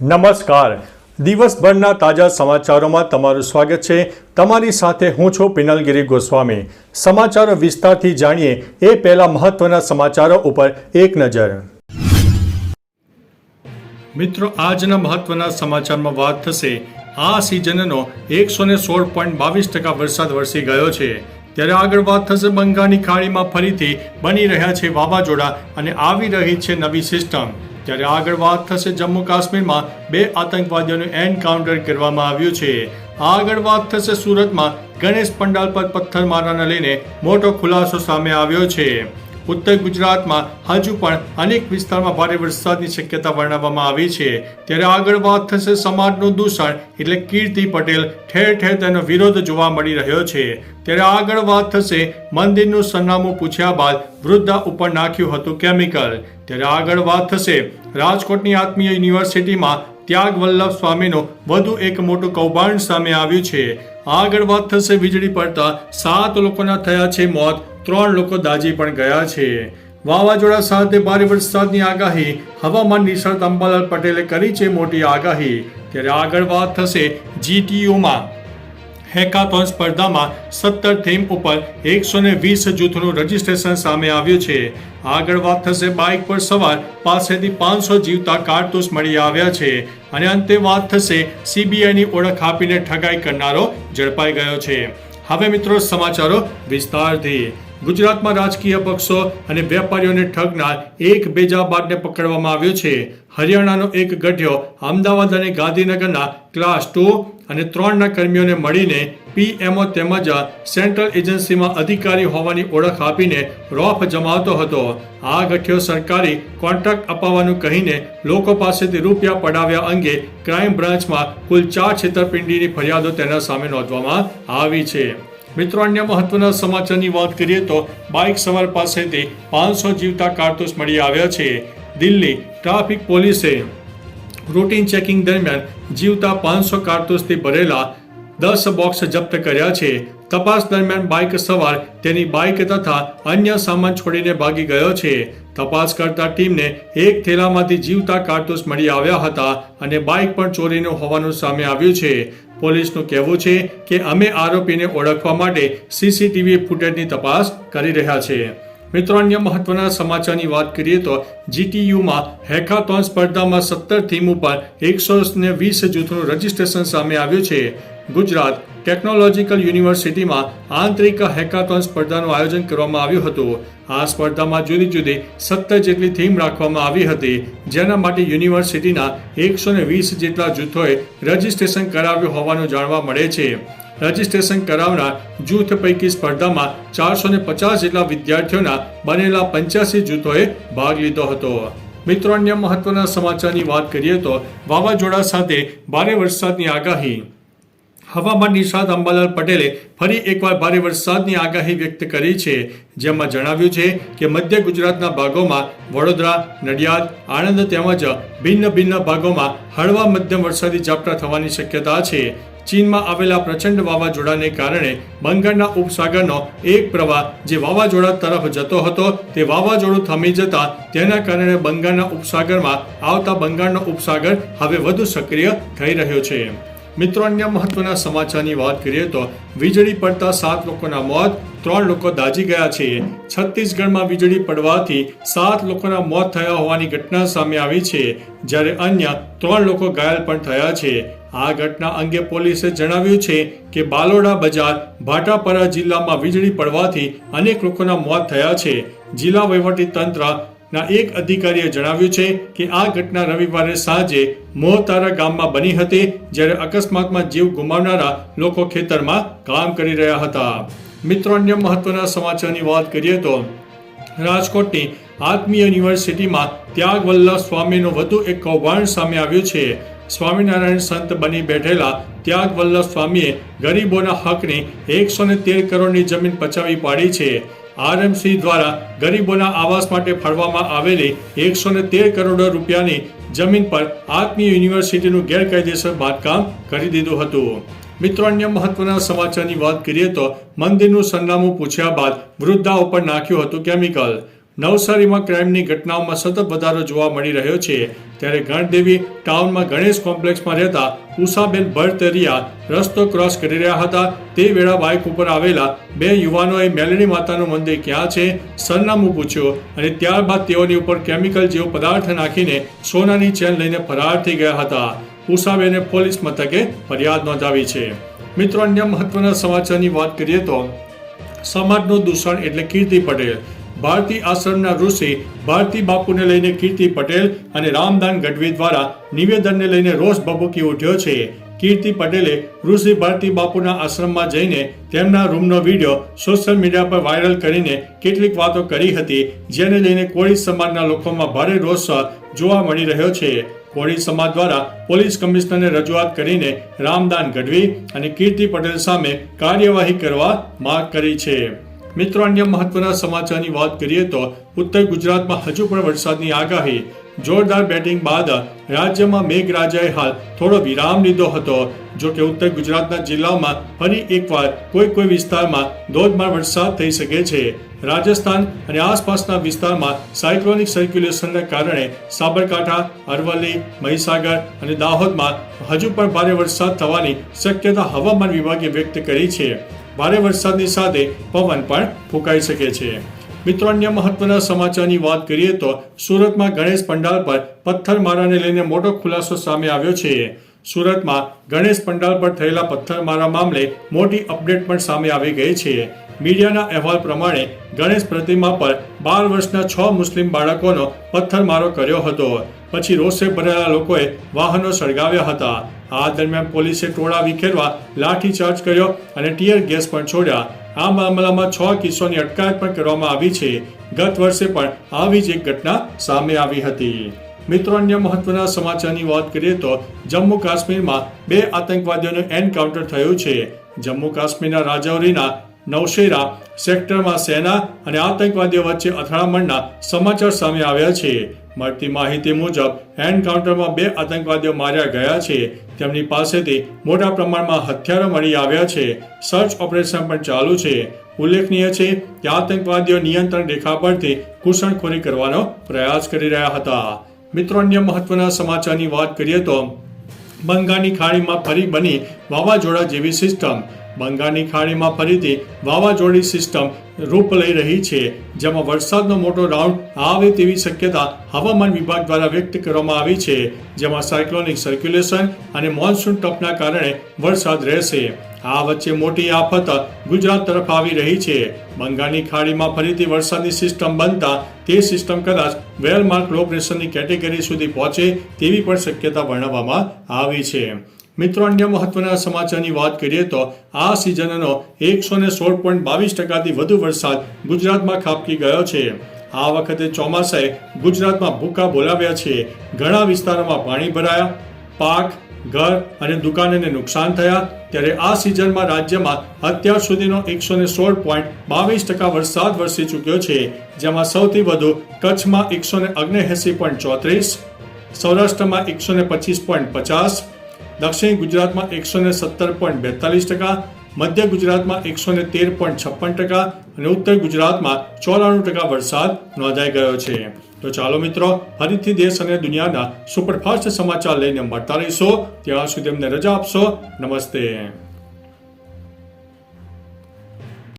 નમસ્કાર. દિવસભરના તાજા સમાચારોમાં તમારું સ્વાગત છે. તમારી સાથે હું છું પિનલગીરી ગોસ્વામી. સમાચારો વિસ્તારથી જાણીએ એ પહેલા મહત્વના સમાચારો ઉપર એક નજર. મિત્રો, આજના મહત્વના સમાચારમાં વાત થશે. આ સિઝનનો એકસો ને સોળ પોઈન્ટ બાવીસ ટકા વરસાદ વરસી ગયો છે. ત્યારે આગળ વાત થશે બંગાળની ખાડીમાં ફરીથી બની રહ્યા છે વાવાઝોડા અને આવી રહી છે નવી સિસ્ટમ. ત્યારે આગળ વાત થશે જમ્મુ કાશ્મીરમાં બે આતંકવાદીઓનું એન્કાઉન્ટર કરવામાં આવ્યું છે. આગળ વાત થશે સુરતમાં ગણેશ પંડાલ પર પથ્થરમારાને લઈને મોટો ખુલાસો સામે આવ્યો છે. ઉત્તર ગુજરાતમાં હજુ પણ અનેક વિસ્તારમાં ભારે વરસાદની શક્યતા વર્ણવવામાં આવી છે. ત્યારે આગળ વાત થશે સમાજનું દૂષણ એટલે કીર્તિ પટેલ ઠેર ઠેર તેનો વિરોધ જોવા મળી રહ્યો છે. ત્યારે આગળ વાત થશે મંદિરનું સરનામું પૂછ્યા બાદ વૃદ્ધા ઉપર નાખ્યું હતું કેમિકલ. ત્યારે આગળ વાત થશે રાજકોટની આત્મીય યુનિવર્સિટીમાં ત્યાગ વલ્લભ સ્વામીનું વધુ એક મોટું કૌભાંડ સામે આવ્યું છે. આગળ વાત થશે વીજળી પડતા સાત લોકોના થયા છે મોત. ત્રણ લોકો દાજી પણ ગયા છે. વાવાઝોડા સાથે ભારે વરસાદની આગાહી. હવામાન નિષ્ણાત અંબાલાલ પટેલે કરી છે મોટી આગાહી. ત્યારે આગળ વાત થશે જીટીયુમાં હેકાથોન સ્પર્ધામાં સત્તર થીમ ઉપર એકસો ને વીસ જૂથનું રજીસ્ટ્રેશન સામે આવ્યું છે. આગળ વાત થશે બાઇક પર સવાર. પાસેથી પાંચસો જીવતા કારતૂસ મળી આવ્યા છે. અને અંતે વાત થશે સીબીઆઈની ઓળખ આપીને ઠગાઈ કરનારો ઝડપાઈ ગયો છે. હવે મિત્રો સમાચારો વિસ્તારથી. ગુજરાતમાં રાજકીય પક્ષો અને વેપારીઓને ઠગનાર એક બેજાબાદને પકડવામાં આવ્યો છે. હરિયાણાનો એક ગઢિયો અમદાવાદ અને ગાંધીનગરના ક્લાસ ટુ અને ત્રણના કર્મીઓને મળીને પીએમઓ તેમજ સેન્ટ્રલ એજન્સીમાં અધિકારી હોવાની ઓળખ આપીને રોફ જમાવતો હતો. આ ગઠિયો સરકારી કોન્ટ્રાક્ટ અપાવવાનું કહીને લોકો પાસેથી રૂપિયા પડાવ્યા અંગે ક્રાઇમ બ્રાન્ચમાં કુલ ચાર છેતરપિંડીની ફરિયાદો તેના સામે નોંધવામાં આવી છે. મિત્રો, અન્ય મહત્વના સમાચારની વાત કરીએ તો બાઇક સવાર પાસેથી પાંચસો જીવતા કારતૂસ મળી આવ્યા છે. દિલ્હી ટ્રાફિક પોલીસે રૂટીન ચેકિંગ દરમિયાન જીવતા પાંચસો કારતૂસથી ભરેલા દસ બોક્સ જપ્ત કર્યા છે. તપાસ દરમિયાન બાઇક સવાર તેની બાઇક તથા અન્ય સામાન છોડીને ભાગી ગયો છે. તપાસ કરતા ટીમને એક થેલામાંથી જીવતા કારતૂસ મળી આવ્યા હતા અને બાઇક પણ ચોરીનું હોવાનું સામે આવ્યું છે. પોલીસનું કહેવું છે કે અમે આરોપીને ઓળખવા માટે સીસીટીવી ફૂટેજની તપાસ કરી રહ્યા છે મિત્રો, અન્ય મહત્વના સમાચારની વાત કરીએ તો જીટીયુમાં હેકાથોન સ્પર્ધામાં સત્તર થીમ ઉપર એકસો વીસ જૂથનું રજીસ્ટ્રેશન સામે આવ્યું છે. ગુજરાત ટેકનોલોજીકલ યુનિવર્સિટીમાં આંતરિક હેકાથોન સ્પર્ધાનું આયોજન કરવામાં આવ્યું હતું. આ સ્પર્ધામાં જુદી જુદી સત્તર જેટલી થીમ રાખવામાં આવી હતી, જેના માટે યુનિવર્સિટીના એકસો વીસ જેટલા જૂથોએ રજીસ્ટ્રેશન કરાવ્યું હોવાનું જાણવા મળે છે. રજીસ્ટ્રેશન કરાવનાર જૂથ પૈકી સ્પર્ધામાં ચારસો પચાસ જેટલા વિદ્યાર્થીઓના બનેલા પંચ્યાસી જૂથોએ ભાગ લીધો હતો. મિત્રો, અન્ય મહત્વના સમાચારની વાત કરીએ તો વાવાઝોડા સાથે ભારે વરસાદની આગાહી. હવામાન નિષ્ણાત અંબાલાલ પટેલે ફરી એકવાર ભારે વરસાદની આગાહી વ્યક્ત કરી છે. જેમાં જણાવ્યું છે કે મધ્ય ગુજરાતના ભાગોમાં વડોદરા, નડિયાદ, આણંદ તેમજ ભિન્ન ભિન્ન ભાગોમાં હળવા મધ્યમ વરસાદી ઝાપટા થવાની શક્યતા છે. ચીનમાં આવેલા પ્રચંડ વાવાઝોડાને કારણે બંગાળના ઉપસાગરનો એક પ્રવાહ જે વાવાઝોડા તરફ જતો હતો તે વાવાઝોડું થમી જતા તેના કારણે બંગાળના ઉપસાગરમાં આવતા બંગાળનો ઉપસાગર હવે વધુ સક્રિય થઈ રહ્યો છે. મિત્રો, અન્ય મહત્વના સમાચારની વાત કરીએ તો વીજળી પડતા સાત લોકોના મોત, ત્રણ લોકો દાજી ગયા છે. છત્તીસગઢમાં વીજળી પડવાથી સાત લોકોના મોત થયા હોવાની ઘટના સામે આવી છે, જ્યારે અન્ય ત્રણ લોકો ઘાયલ પણ થયા છે. આ ઘટના અંગે પોલીસે જણાવ્યું છે કે બાલોડા બજાર, ભાટાપરા જિલ્લામાં વીજળી પડવાથી અનેક લોકોના મોત થયા છે. જિલ્લા વહીવટી તંત્ર ના એક અધિકારીએ જણાવ્યું છે કે આ ઘટના રવિવારે સાંજે મોહતારા ગામમાં બની હતી, જ્યારે અકસ્માતમાં જીવ ગુમાવનારા લોકો ખેતરમાં કામ કરી રહ્યા હતા. મિત્રો, અન્ય મહત્વના સમાચારની વાત કરીએ તો રાજકોટની આત્મીય યુનિવર્સિટીમાં ત્યાગવલ્લભ સ્વામીનું વધુ એક કૌભાંડ સામે આવ્યું છે. સ્વામિનારાયણ સંત બની બેઠેલા ત્યાગવલ્લભ સ્વામીએ ગરીબોના હકની એકસો ને તેર કરોડની જમીન પચાવી પાડી છે. આરએમસી દ્વારા ગરીબોના આવાસ માટે ફાળવામાં આવેલી એકસો તેર કરોડ રૂપિયાની જમીન પર આત્મીય યુનિવર્સિટીનું ગેરકાયદેસર બાંધકામ કરી દીધું હતું. મિત્રો, અન્ય મહત્વના સમાચારની વાત કરીએ તો મંદિરનું સરનામું પૂછ્યા બાદ વૃદ્ધા ઉપર નાખ્યું હતું કેમિકલ. નવસારીમાં ક્રાઇમની ઘટનાઓમાં સતત વધારો જોવા મળી રહ્યો છે. ત્યારે ગણદેવી ટાઉનમાં ગણેશ કોમ્પ્લેક્સમાં રહેતા ઉષાબેન ભરતરિયા રસ્તો ક્રોસ કરી રહ્યા હતા. તે વેળા બાઇક ઉપર આવેલા બે યુવાનોએ મેલણી માતાનું મંદિર ક્યાં છે? સરનામું પૂછ્યું અને ત્યારબાદ તેઓની ઉપર કેમિકલ જેવો પદાર્થ નાખીને સોનાની ચેન લઈને ફરાર થઈ ગયા હતા. ઉષાબેને પોલીસ મથકે ફરિયાદ નોંધાવી છે. મિત્રો, અન્ય મહત્વના સમાચારની વાત કરીએ તો સમાજનું દૂષણ એટલે કીર્તિ પટેલ. ભારતી આશ્રમના ઋષિ ભારતી બાપુને લઈને કીર્તિ પટેલ અને રામદાન ગઢવી દ્વારા નિવેદનને લઈને રોષ ભભૂકી ઉઠ્યો છે. કીર્તિ પટેલે ઋષિ ભારતી બાપુના આશ્રમમાં જઈને તેમના રૂમનો વીડિયો સોશિયલ મીડિયા પર વાયરલ કરીને કેટલીક વાતો કરી હતી, જેને લઈને કોળી સમાજના લોકોમાં ભારે રોષ જોવા મળી રહ્યો છે. કોળી સમાજ દ્વારા પોલીસ કમિશનરને રજૂઆત કરીને રામદાન ગઢવી અને કીર્તિ પટેલ સામે કાર્યવાહી કરવા માંગ કરી છે. મિત્રો, અન્ય મહત્વના સમાચારની વાત કરીએ તો ઉત્તર ગુજરાતમાં હજુ પણ વરસાદની આગાહી. જોરદાર બેટિંગ બાદ રાજ્યમાં મેઘરાજાએ હાલ થોડો વિરામ લીધો હતો. જો કે ઉત્તર ગુજરાતના જિલ્લાઓમાં ફરી એકવાર કોઈ કોઈ વિસ્તારમાં ધોધમાર વરસાદ થઈ શકે છે. રાજસ્થાન અને આસપાસના વિસ્તારમાં સાયક્લોનિક સર્ક્યુલેશનના કારણે સાબરકાંઠા, અરવલ્લી, મહીસાગર અને દાહોદમાં હજુ પણ ભારે વરસાદ થવાની શક્યતા હવામાન વિભાગે વ્યક્ત કરી છે. ભારે વરસાદની સાથે પવન પણ ફૂંકાઈ શકે છે. મિત્રો, અન્ય મહત્વના સમાચારની વાત કરીએ તો સુરતમાં ગણેશ પંડાલ પર પથ્થરમારાને લઈને મોટો ખુલાસો સામે આવ્યો છે. સુરતમાં ગણેશ પંડાલ પર થયેલા પથ્થરમારા મામલે મોટી અપડેટ પણ સામે આવી ગઈ છે. મીડિયાના અહેવાલ પ્રમાણે ગણેશ પ્રતિમા પર બાર વર્ષના છ મુસ્લિમ બાળકોનો પથ્થરમારો કર્યો હતો. પછી રોષે ભરેલા લોકોએ વાહનો સળગાવ્યા હતા. આ દરમિયાન પોલીસે ટોળા વિખેરવા લાઠીચાર્જ કર્યો અને ટીયર ગેસ પણ છોડ્યા. આ મામલામાં છ કિસ્સોની અટકાયત પણ કરવામાં આવી છે. ગત વર્ષે પણ આવી જ એક ઘટના સામે આવી હતી. મિત્રો, અન્ય મહત્વના સમાચારની વાત કરીએ તો જમ્મુ કાશ્મીરમાં બે આતંકવાદીઓનું એન્કાઉન્ટર થયું છે. જમ્મુ કાશ્મીરના રાજૌરીના નવશેરા સેક્ટરમાં સેના અને આતંકવાદીઓ વચ્ચે અથડામણના સમાચાર સામે આવ્યા છે. મળતી માહિતી મુજબ, એન્કાઉન્ટરમાં બે આતંકવાદીઓ માર્યા ગયા છે. તેમની પાસેથી મોટા પ્રમાણમાં હથિયારો મળી આવ્યા છે. સર્ચ ઓપરેશન પણ ચાલુ છે. ઉલ્લેખનીય છે કે આતંકવાદીઓ નિયંત્રણ રેખા પરથી ઘૂસણખોરી કરવાનો પ્રયાસ કરી રહ્યા હતા. મિત્રો, અન્ય મહત્વના સમાચારની વાત કરીએ તો બંગાળની ખાડીમાં ફરી બની વાવાઝોડા જેવી સિસ્ટમ બંગાળની ખાડીમાં ફરીથી વાવાઝોડી સિસ્ટમ રૂપ લઈ રહી છે, જેમાં વરસાદનો મોટો રાઉન્ડ આવે તેવી શક્યતા હવામાન વિભાગ દ્વારા વ્યક્ત કરવામાં આવી છે, જેમાં સાયક્લોનિક સર્ક્યુલેશન અને મોન્સૂન ટપના કારણે વરસાદ રહેશે. આ વચ્ચે મોટી આફત ગુજરાત તરફ આવી રહી છે. બંગાળની ખાડીમાં ફરીથી વરસાદની સિસ્ટમ બનતા તે સિસ્ટમ કદાચ વેલમાર્ક લો પ્રેશરની કેટેગરી સુધી પહોંચે તેવી પણ શક્યતા વર્ણવવામાં આવી છે. મિત્રો, અન્ય મહત્વના સમાચારની વાત કરીએ તો આ સિઝનનો એકસો ને સોળ પોઈન્ટ બાવીસ ટકાથી વધુ વરસાદ ગુજરાતમાં ખાબકી ગયો છે. આ વખતે ચોમાસાએ ગુજરાતમાં ભૂકા બોલાવ્યા છે. ઘણા વિસ્તારોમાં પાણી ભરાયા, પાક, ઘર અને દુકાનોને નુકસાન થયા. ત્યારે આ સિઝનમાં રાજ્યમાં અત્યાર સુધીનો એકસો ને સોળ પોઈન્ટ બાવીસ ટકા વરસાદ વરસી ચૂક્યો છે, જેમાં સૌથી વધુ કચ્છમાં એકસો ને ઓગણએંસી પોઈન્ટ ચોત્રીસ, સૌરાષ્ટ્રમાં એકસો ને પચીસ પોઈન્ટ પચાસ દક્ષિણ ગુજરાતમાં એકસો ને સત્તર પોઈન્ટ બેતાલીસ ટકા, મધ્ય ગુજરાતમાં એકસો ને તેર પોઈન્ટ છપ્પન ટકા અને ઉત્તર ગુજરાતમાં ચોરાણું ટકા વરસાદ નોંધાઈ ગયો છે. તો ચાલો મિત્રો, ફરીથી દેશ અને દુનિયાના સુપરફાસ્ટ સમાચાર લઈને મળતા રહીશો. ત્યાં સુધી અમને રજા આપશો. નમસ્તે.